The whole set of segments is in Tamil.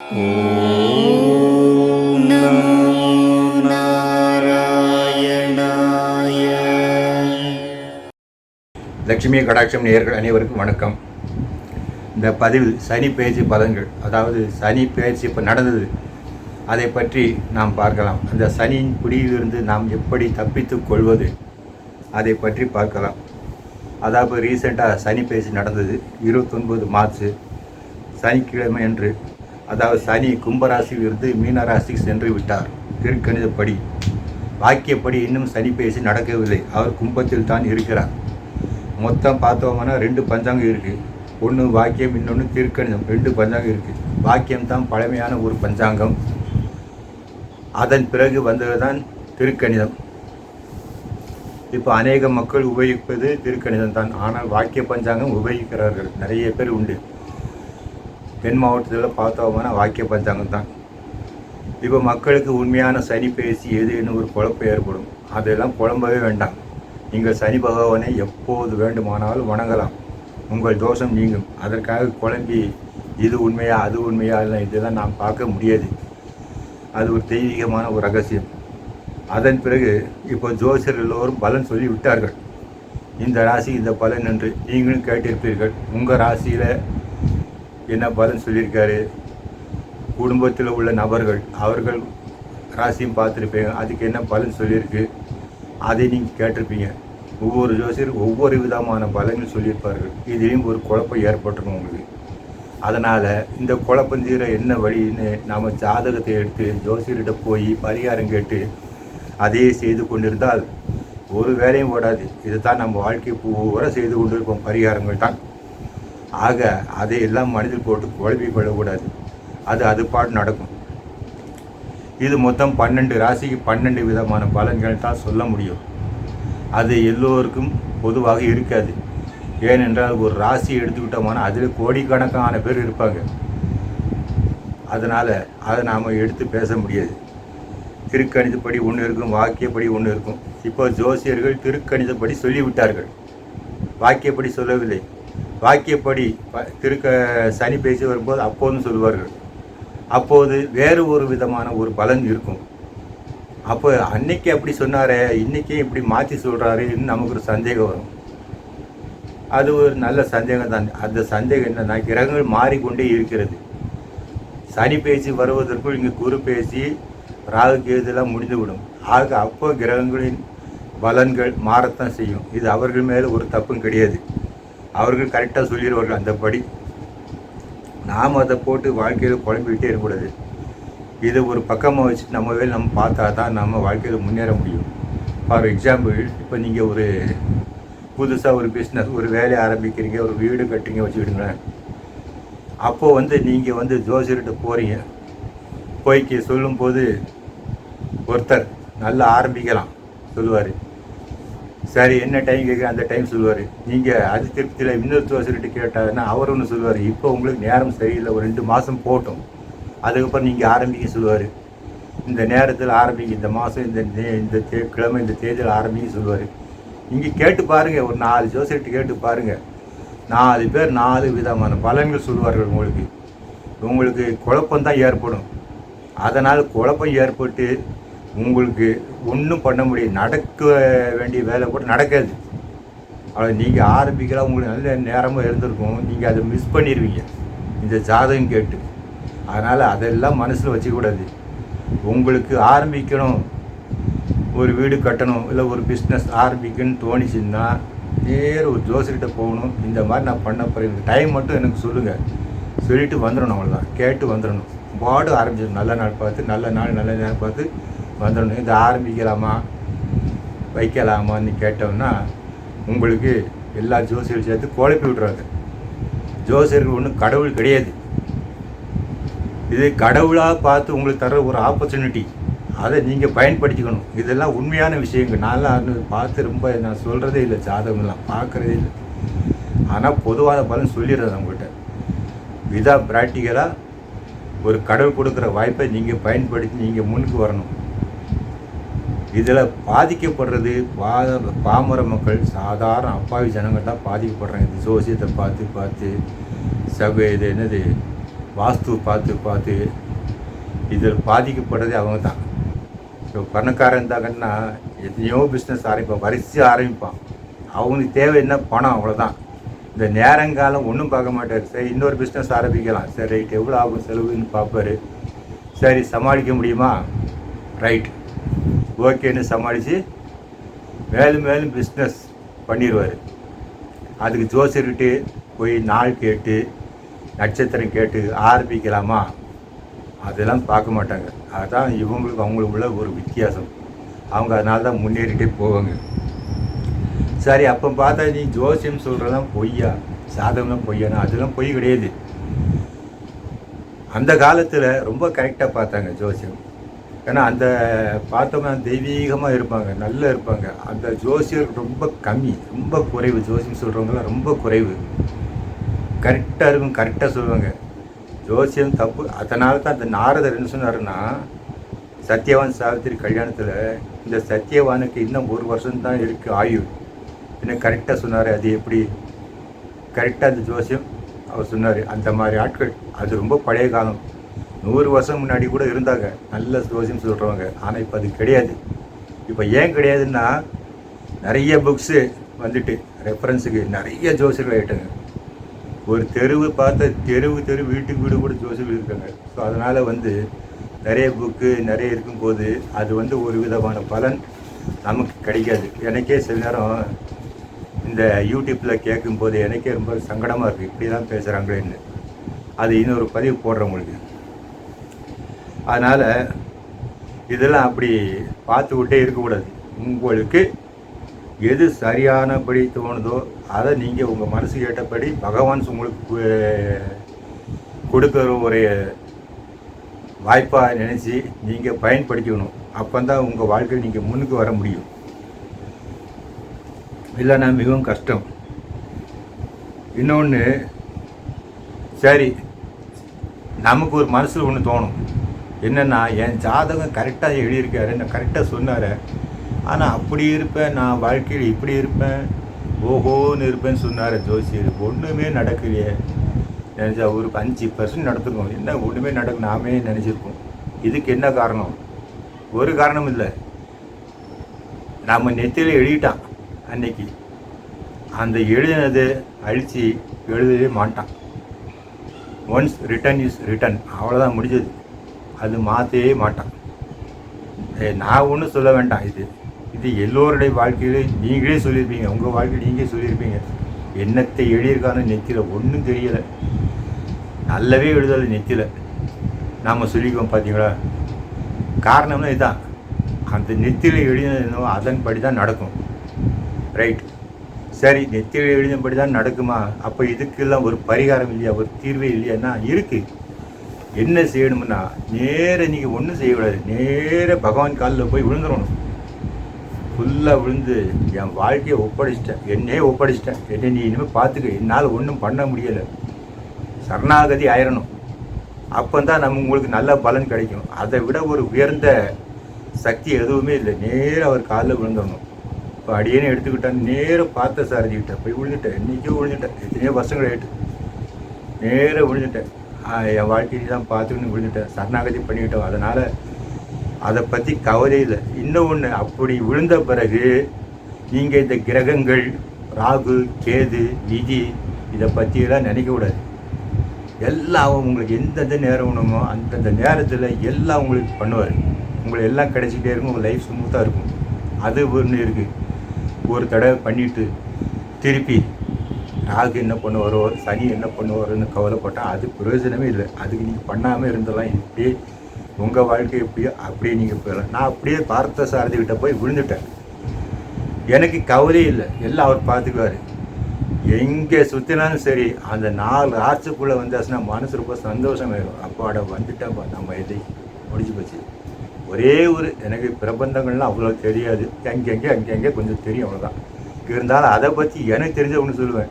ஓம் நாராயணாய லட்சுமி கடாட்சம் நேயர்கள் அனைவருக்கும் வணக்கம். இந்த பதிவில் சனி பயிற்சி பலன்கள் அதாவது சனி பயிற்சி இப்போ நடந்தது அதை பற்றி நாம் பார்க்கலாம். அந்த சனியின் குடியிலிருந்து நாம் எப்படி தப்பித்துக் கொள்வது அதை பற்றி பார்க்கலாம். அதாவது ரீசெண்டாக சனி பயிற்சி நடந்தது இருபத்தொன்பது மார்ச் சனிக்கிழமை அன்று அதாவது சனி கும்பராசியில் இருந்து மீன ராசிக்கு சென்று விட்டார். திருக்கணிதப்படி வாக்கியப்படி இன்னும் சனி பேசி நடக்கவில்லை. அவர் கும்பத்தில் தான் இருக்கிறார். மொத்தம் பார்த்தோம்னா ரெண்டு பஞ்சாங்கம் இருக்குது ஒன்று வாக்கியம் இன்னொன்று திருக்கணிதம் ரெண்டு பஞ்சாங்கம் இருக்குது வாக்கியம் தான் பழமையான ஒரு பஞ்சாங்கம். அதன் பிறகு வந்தது தான் திருக்கணிதம். இப்போ அநேக மக்கள் உபயோகிப்பது திருக்கணிதம் தான் ஆனால் வாக்கிய பஞ்சாங்கம் உபயோகிக்கிறார்கள். நிறைய பேர் உண்டு. தென் மாவட்டத்தில் பார்த்தோம்னா வாக்கிய பஞ்சாங்கம் தான். இப்போ மக்களுக்கு உண்மையான சனி பேசி எதுன்னு ஒரு குழப்பம் ஏற்படும். அதெல்லாம் குழம்பவே வேண்டாம். நீங்கள் சனி பகவானை எப்போது வேண்டுமானாலும் வணங்கலாம். உங்கள் தோஷம் நீங்கும். அதற்காக குழம்பி இது உண்மையா அது உண்மையா இல்லை இதெல்லாம் நாம் பார்க்க முடியாது. அது ஒரு தெய்வீகமான ஒரு ரகசியம். அதன் பிறகு இப்போ ஜோசியர் எல்லோரும் பலன் சொல்லி விட்டார்கள். இந்த ராசி இந்த பலன் என்று நீங்களும் கேட்டிருப்பீர்கள். உங்கள் ராசியில் என்ன பலன் சொல்லியிருக்காரு? குடும்பத்தில் உள்ள நபர்கள் அவர்கள் ராசியும் பார்த்துருப்பீங்க. அதுக்கு என்ன பலன் சொல்லியிருக்கு? அதை நீங்கள் கேட்டிருப்பீங்க. ஒவ்வொரு ஜோசியர் ஒவ்வொரு விதமான பலன்கள் சொல்லியிருப்பார்கள். இதிலையும் ஒரு குழப்பம் ஏற்பட்டுரும் உங்களுக்கு. அதனால் இந்த குழப்பம் தீர என்ன வழின்னு நாம் ஜாதகத்தை எடுத்து ஜோசியர்கிட்ட போய் பரிகாரம் கேட்டு அதையே செய்து கொண்டிருந்தால் ஒரு வேலையும் ஓடாது. இதை தான் நம்ம வாழ்க்கை பூரா செய்து கொண்டிருப்போம். பரிகாரங்கள் தான். ஆக அதை எல்லாம் மனதில் போட்டு குழப்பி கொள்ளக்கூடாது. அது அது பாடு நடக்கும். இது மொத்தம் பன்னெண்டு ராசிக்கு பன்னெண்டு விதமான பலன்கள் தான் சொல்ல முடியும். அது எல்லோருக்கும் பொதுவாக இருக்காது. ஏனென்றால் ஒரு ராசி எடுத்துக்கிட்டோம்னா அதில் கோடிக்கணக்கான பேர் இருப்பாங்க. அதனால் அதை நாம் எடுத்து பேச முடியாது. திருக்கணிதப்படி ஒன்று இருக்கும் வாக்கியப்படி ஒன்று இருக்கும். இப்போ ஜோசியர்கள் திருக்கணிதப்படி சொல்லிவிட்டார்கள். வாக்கியப்படி சொல்லவில்லை. வாக்கியப்படி ப- திருக்க சனி பேசி வரும்போது அப்போதும் சொல்லுவார்கள். அப்போது வேறு ஒரு விதமான ஒரு பலன் இருக்கும். அப்போ அன்னைக்கு அப்படி சொன்னாரே இன்னைக்கே இப்படி மாற்றி சொல்கிறாருன்னு நமக்கு ஒரு சந்தேகம் வரும். அது ஒரு நல்ல சந்தேகம் தான். அந்த சந்தேகம் என்னன்னா கிரகங்கள் மாறிக்கொண்டே இருக்கிறது. சனி பேசி வருவதற்குள் இங்கே குரு பேசி ராகு கேதுலாம் முடிந்துவிடும். ஆக அப்போ கிரகங்களின் பலன்கள் மாறத்தான் செய்யும். இது அவர்கள் மேலே ஒரு தப்பும் கிடையாது. அவர்கள் கரெக்டாக சொல்லிடுவார்கள் அந்தபடி நாம் அதை போட்டு வாழ்க்கையில் குழம்பிக்கிட்டே இருக்கக்கூடாது. இதை ஒரு பக்கமாக வச்சுட்டு நம்ம வேலை நம்ம பார்த்தா தான் நம்ம வாழ்க்கையில் முன்னேற முடியும். ஃபார் எக்ஸாம்பிள் இப்போ நீங்கள் ஒரு புதுசாக ஒரு பிஸ்னஸ் ஒரு வேலையை ஆரம்பிக்கிறீங்க ஒரு வீடு கட்டுறீங்க வச்சுக்கிடுங்களேன். அப்போது வந்து நீங்கள் வந்து ஜோசியர்கிட்ட போகிறீங்க போய்க்கு சொல்லும்போது ஒருத்தர் நல்லா ஆரம்பிக்கலாம் சொல்லுவார். சரி என்ன டைம் கேட்குற அந்த டைம் சொல்லுவார். நீங்கள் அது திருப்தியில் இன்னொரு கேட்டாருன்னா அவர் ஒன்று சொல்லுவார். இப்போ உங்களுக்கு நேரம் சரியில்லை. ஒரு ரெண்டு மாதம் போட்டோம். அதுக்கப்புறம் நீங்கள் ஆரம்பிக்க சொல்லுவார். இந்த நேரத்தில் ஆரம்பிங்க. இந்த மாதம் இந்த இந்த தே கிழமை இந்த தேதியில் ஆரம்பிக்க சொல்லுவார். நீங்கள் கேட்டு பாருங்கள் ஒரு நாலு ஜோசியர்கிட்ட கேட்டு பாருங்கள் நாலு பேர் நாலு விதமான பலன்கள் சொல்லுவார்கள் உங்களுக்கு. உங்களுக்கு குழப்பம் தான் ஏற்படும். அதனால் குழப்பம் ஏற்பட்டு உங்களுக்கு ஒன்றும் பண்ண முடியாது. நடக்க வேண்டிய வேலை கூட நடக்காது. அவ்வளோ நீங்கள் ஆரம்பிக்கலாம் உங்களுக்கு நல்ல நேரமாக இருந்திருக்கும். நீங்கள் அதை மிஸ் பண்ணிடுவீங்க இந்த ஜாதகம் கேட்டு. அதனால் அதெல்லாம் மனசில் வச்சுக்கூடாது உங்களுக்கு ஆரம்பிக்கணும். ஒரு வீடு கட்டணும் இல்லை ஒரு பிஸ்னஸ் ஆரம்பிக்கணும்னு தோணிச்சுன்னா நேர ஒரு ஜோசிக்கிட்ட போகணும். இந்த மாதிரி நான் பண்ண போகிறேன் டைம் மட்டும் எனக்கு சொல்லுங்கள் சொல்லிட்டு வந்துடணும் அவ்வளோதான் கேட்டு வந்துடணும் பாடு ஆரம்பிச்சிடும் நல்ல நாள் பார்த்து நல்ல நாள் நல்ல நேரம் பார்த்து வந்துடணும் இதை ஆரம்பிக்கலாமா வைக்கலாமான்னு கேட்டோம்னா உங்களுக்கு எல்லா ஜோசியரும் சேர்த்து குழப்பி விட்றாங்க ஜோசியர்கள் ஒன்றும் கடவுள் கிடையாது. இது கடவுளாக பார்த்து உங்களுக்கு தர ஒரு ஆப்பர்ச்சுனிட்டி அதை நீங்கள் பயன்படுத்திக்கணும். இதெல்லாம் உண்மையான விஷயங்கள். நான்லாம் பார்த்து ரொம்ப நான் சொல்கிறதே இல்லை ஜாதகம்லாம் பார்க்குறதே இல்லை. ஆனால் பொதுவான பலன் சொல்லிடுறது அவங்ககிட்ட. இதாக ப்ராக்டிக்கலாக ஒரு கடவுள் கொடுக்குற வாய்ப்பை நீங்கள் பயன்படுத்தி நீங்கள் முன்னுக்கு வரணும். இதில் பாதிக்கப்படுறது பா பாமர மக்கள் சாதாரண அப்பாவி ஜனங்கள் தான் பாதிக்கப்படுறாங்க. இந்த ஜோசியத்தை பார்த்து பார்த்து சபை இது என்னது வாஸ்து பார்த்து பார்த்து இதில் பாதிக்கப்படுறதே அவங்க தான். இப்போ பணக்காரன் இருந்தாங்கன்னா எத்தனையோ பிஸ்னஸ் ஆரம்பிப்பான் வரிசையாக ஆரம்பிப்பான். அவனுக்கு தேவை என்ன? பணம் அவ்வளோதான் இந்த நேரங்காலம் ஒன்றும் பார்க்க மாட்டார். சரி இன்னொரு பிஸ்னஸ் ஆரம்பிக்கலாம். சரி ரைட் எவ்வளோ ஆகும் செலவுன்னு பார்ப்பாரு. சரி சமாளிக்க முடியுமா? ரைட். ஓகேன்னு சமாளித்து மேலும் மேலும் பிஸ்னஸ் பண்ணிடுவார் அதுக்கு ஜோசியர்கிட்ட போய் நாள் கேட்டு நட்சத்திரம் கேட்டு ஆரம்பிக்கலாமா? அதெல்லாம் பார்க்க மாட்டாங்க. அதுதான் இவங்களுக்கு அவங்களுக்கு உள்ள ஒரு வித்தியாசம். அவங்க அதனால தான் முன்னேறிட்டே போவாங்க. சரி அப்போ பார்த்தா நீ ஜோசியம் சொல்கிறதெல்லாம் பொய்யா? சாதகம்லாம் பொய்யானா? அதெல்லாம் பொய் கிடையாது. அந்த காலத்தில் ரொம்ப கரெக்டாக பார்த்தாங்க ஜோசியம். ஏன்னா அந்த பார்த்தோம்னா தெய்வீகமாக இருப்பாங்க நல்லா இருப்பாங்க. அந்த ஜோசியர் ரொம்ப கம்மி ரொம்ப குறைவு. ஜோசியம் சொல்கிறவங்கலாம் ரொம்ப குறைவு. கரெக்டாக இருக்கும் கரெக்டாக சொல்லுவாங்க. ஜோசியம் தப்பு. அதனால தான் அந்த நாரதர் என்ன சொன்னாருன்னா சத்யவான் சாவித்திரி கல்யாணத்தில் இந்த சத்யவானுக்கு இன்னும் ஒரு வருஷம் தான் இருக்குது ஆயுள். என்ன கரெக்டாக சொன்னார்? அது எப்படி? கரெக்டாக அந்த ஜோசியம் அவர் சொன்னார். அந்த மாதிரி ஆட்கள் அது ரொம்ப பழைய காலம். நூறு வருஷம் முன்னாடி கூட இருந்தாங்க. நல்ல ஜோசியம் சொல்கிறவங்க ஆனால் இப்போ அது கிடையாது. இப்போ ஏன் கிடையாதுன்னா நிறைய புக்ஸு வந்துட்டு ரெஃபரன்ஸுக்கு நிறைய ஜோசியர்கள் ஆகிட்டாங்க ஒரு தெருவு பார்த்த தெருவு தெரு வீட்டுக்கு வீடு கூட ஜோசியர்கள் இருக்காங்க. ஸோ அதனால் வந்து நிறைய புக்கு நிறைய இருக்கும்போது அது வந்து ஒரு விதமான பலன் நமக்கு கிடைக்காது. எனக்கே சில நேரம் இந்த யூடியூப்பில் கேட்கும்போது எனக்கே ரொம்ப சங்கடமாக இருக்குது இப்படி தான் பேசுகிறாங்களேன்னு அது இன்னொரு பதிவு போடுறவங்களுக்கு அதனால் இதெல்லாம் அப்படி பார்த்துக்கிட்டே இருக்கக்கூடாது. உங்களுக்கு எது சரியானபடி தோணுதோ அதை நீங்கள் உங்கள் மனசு ஏற்றபடி பகவான் உங்களுக்கு கொடுக்குற ஒரு வாய்ப்பாக நினச்சி நீங்கள் பயன்படுத்திக்கணும். அப்போ தான் உங்கள் வாழ்க்கையில் நீங்கள் முன்னுக்கு வர முடியும். இல்லைன்னா மிகவும் கஷ்டம். இன்னொன்று சரி நமக்கு ஒரு மனசில் ஒன்று தோணும். என்னென்னா என் ஜாதகம் கரெக்டாக எழுதியிருக்காரு என்ன கரெக்டாக சொன்னார். ஆனால் அப்படி இருப்பேன் நான் வாழ்க்கையில் இப்படி இருப்பேன் ஓஹோன்னு இருப்பேன்னு சொன்னார் ஜோசியர். ஒன்றுமே நடக்கலையே. நினச்சா ஒரு அஞ்சு பர்சன்ட் நடத்துக்கோம் என்ன ஒன்றுமே நடக்கும் நாமே நினச்சிருப்போம். இதுக்கு என்ன காரணம்? ஒரு காரணம் இல்லை. நம்ம நெத்தியில் எழுதிட்டான் அன்னைக்கு. அந்த எழுதினது அழித்து எழுதவே மாட்டான். ஒன்ஸ் ரிட்டன் இஸ் ரிட்டன் அவ்வளோதான் முடிஞ்சது. அது மாற்றவே மாட்டான். நான் ஒன்றும் சொல்ல வேண்டாம். இது இது எல்லோருடைய வாழ்க்கையிலும் நீங்களே சொல்லியிருப்பீங்க. உங்கள் வாழ்க்கையில் நீங்களே சொல்லியிருப்பீங்க. என்னத்தை எழுதியிருக்கான்னு நெத்தியில் ஒன்றும் தெரியலை. நல்லவே எழுதலை நெத்தியில். நாம் சொல்லிக்குவோம் பார்த்தீங்களா காரணம்னா இதுதான் அந்த நெத்தியில் எழுதினோ அதன்படி தான் நடக்கும். ரைட். சரி நெத்தியில் எழுதினபடி தான் நடக்குமா? அப்போ இதுக்கெல்லாம் ஒரு பரிகாரம் இல்லையா? ஒரு தீர்வே இல்லையான்னா இருக்குது என்ன செய்யணும்னா நேர நீங்கள் ஒன்றும் செய்யக்கூடாது. நேர பகவான் காலில் போய் விழுந்துடணும் ஃபுல்லாக விழுந்து என் வாழ்க்கையை ஒப்படைச்சிட்டேன். என்னையே ஒப்படைச்சிட்டேன். என்னை நீ இனிமேல் பார்த்துக்க. என்னால் ஒன்றும் பண்ண முடியலை. சரணாகதி ஆயிரணும். அப்போ தான் நம்ம உங்களுக்கு நல்ல பலன் கிடைக்கும். அதை விட ஒரு உயர்ந்த சக்தி எதுவுமே இல்லை. நேராக அவர் காலில் விழுந்துடணும் இப்போ அடியேன்னு எடுத்துக்கிட்டேன். நேராக பார்த்த சாரதிக்கிட்டேன் போய் விழுந்துட்டேன். இன்றைக்கே விழுந்துட்டேன். எத்தனையோ வருஷங்கள் ஆயிட்டு. நேராக விழுந்துட்டேன். என் வாழ்க்கையை தான் பார்த்துக்கின்னு விழுந்துட்டேன் சரணாகதி பண்ணிக்கிட்டோம். அதனால் அதை பற்றி கவலை இல்லை. இன்னும் ஒன்று அப்படி விழுந்த பிறகு நீங்கள் இந்த கிரகங்கள் ராகு கேது விதி இதை பற்றியெல்லாம் நினைக்கக்கூடாது எல்லாம் உங்களுக்கு எந்தெந்த நேரம் வேணுமோ அந்தந்த நேரத்தில் எல்லாம் உங்களுக்கு பண்ணுவார். உங்களுக்கு எல்லாம் கிடைச்சிட்டே இருக்கும். உங்கள் லைஃப் ஸ்மூத்தாக இருக்கும். அது ஒன்று இருக்குது ஒரு தடவை பண்ணிவிட்டு திருப்பி ராகு என்ன பண்ணுவாரோ சனி என்ன பண்ணுவாரோன்னு கவலைப்பட்டால் அது பிரயோஜனமே இல்லை. அதுக்கு நீங்கள் பண்ணாமல் இருந்தெல்லாம் இப்படியே உங்கள் வாழ்க்கை எப்படியோ அப்படியே நீங்கள் போயிடலாம். நான் அப்படியே பார்த்த சாரதிக்கிட்ட போய் விழுந்துட்டேன். எனக்கு கவலையே இல்லை. எல்லாம் அவர் பார்த்துக்குவார். எங்கே சுற்றினாலும் சரி அந்த நாலு ஆச்சுக்குள்ளே வந்தாச்சுன்னா மனசு ரொம்ப சந்தோஷமாயிடும் அப்பாட வந்துட்டப்பா நம்ம இதை முடிஞ்சு போச்சு. ஒரே ஒரு எனக்கு பிரபந்தங்கள்லாம் அவ்வளோ தெரியாது. அங்கங்கே அங்கங்கே கொஞ்சம் தெரியும் அவ்வளோதான். இருந்தாலும் அதை பற்றி எனக்கு தெரிஞ்ச ஒன்று சொல்லுவேன்.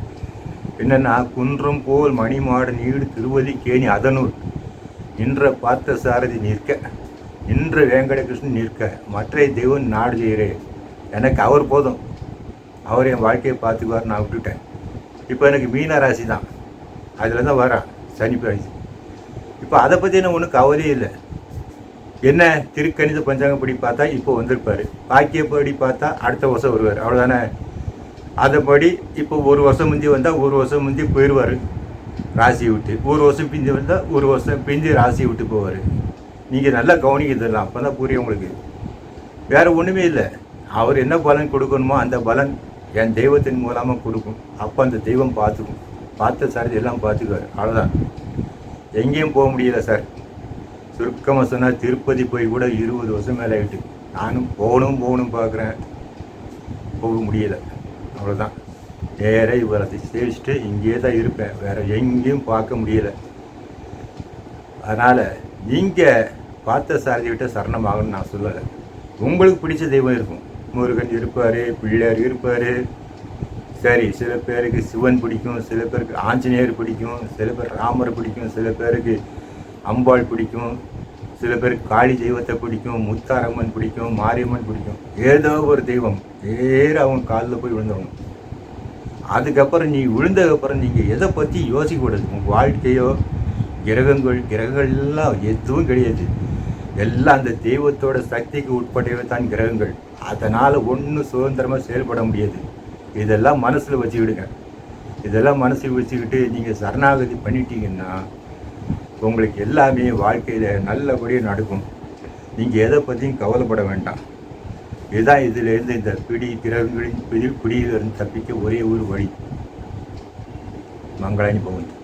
என்னென்னா குன்றம் போல் மணிமாட நீடு திருவதி கேணி அதனூர். நின்ற பார்த்த சாரதி நிற்க நின்ற வேங்கடகிருஷ்ணன் நிற்க மற்ற தெய்வம் நாடு செய்கிறே எனக்கு அவர் போதும். அவர் என் வாழ்க்கையை பார்த்துக்குவார் நான் விட்டுட்டேன். இப்போ எனக்கு மீன ராசி தான். அதில் தான் வரேன் சனி ராசி இப்போ அதை பற்றின ஒன்றும் கவலையே இல்லை. என்ன திருக்கணித பஞ்சாங்கப்படி பார்த்தா இப்போ வந்திருப்பார். பாக்கியப்படி பார்த்தா அடுத்த வருஷம் வருவார். அவ்வளோதானே அதன்படி இப்போ ஒரு வருஷம் முந்தி வந்தால் ஒரு வருஷம் முந்தி போயிடுவார் ராசி விட்டு. ஒரு வருஷம் பிஞ்சு வந்தால் ஒரு வருஷம் பிஞ்சு ராசி விட்டு போவார். நீங்கள் நல்லா கவனிக்கிறதுலாம் அப்போ தான் புரியும் உங்களுக்கு. வேறு ஒன்றுமே இல்லை. அவர் என்ன பலன் கொடுக்கணுமோ அந்த பலன் என் தெய்வத்தின் மூலமாக கொடுக்கும். அப்போ அந்த தெய்வம் பார்த்துக்கும். பார்த்த சார் எல்லாம் பார்த்துக்குவார். அவ்வளோதான் எங்கேயும் போக முடியல சார். சுருக்கமாக சொன்னால் திருப்பதி போய் கூட இருபது வருஷம் மேலே ஆகிட்டு நானும் போகணும் போகணும் பார்க்குறேன். போக முடியலை. அவ்வளோதான் நேராக இவரை சேவிச்சுட்டு இங்கேயே தான் இருப்பேன். வேறு எங்கேயும் பார்க்க முடியல. அதனால் நீங்கள் பார்த்த சாரதி விட்ட சரணமாகணும்னு நான் சொல்லலை. உங்களுக்கு பிடிச்ச தெய்வம் இருக்கும். முருகன் இருப்பார் பிள்ளையார் இருப்பார். சரி சில பேருக்கு சிவன் பிடிக்கும் சில பேருக்கு ஆஞ்சநேயர் பிடிக்கும் சில பேர் ராமர் பிடிக்கும் சில பேருக்கு அம்பாள் பிடிக்கும். சில பேருக்கு காளி தெய்வத்தை பிடிக்கும் முத்தாரம்மன் பிடிக்கும் மாரியம்மன் பிடிக்கும். ஏதோ ஒரு தெய்வம் நேரா அவங்க காலில் போய் விழுந்தவங்க அதுக்கப்புறம் நீ விழுந்ததுக்கப்புறம் நீங்கள் எதை பற்றி யோசிக்க கூடாது. உங்கள் வாழ்க்கையோ கிரகங்கள் கிரகங்கள்லாம் எதுவும் கிடையாது. எல்லாம் அந்த தெய்வத்தோட சக்திக்கு உட்பட்டவை தான் கிரகங்கள். அதனால் ஒன்றும் சுதந்திரமாக செயல்பட முடியாது. இதெல்லாம் மனசில் வச்சுக்கிடுங்க. இதெல்லாம் மனசில் வச்சுக்கிட்டு நீங்கள் சரணாகதி பண்ணிட்டீங்கன்னா உங்களுக்கு எல்லாமே வாழ்க்கையில் நல்லபடியாக நடக்கும். நீங்கள் எதை பற்றியும் கவலைப்பட வேண்டாம். இதுதான் இதிலேருந்து இந்த பிடி கிரகங்களின் பிடி பிடியிலிருந்து தப்பிக்க ஒரே ஒரு வழி. மங்களானி பவன்.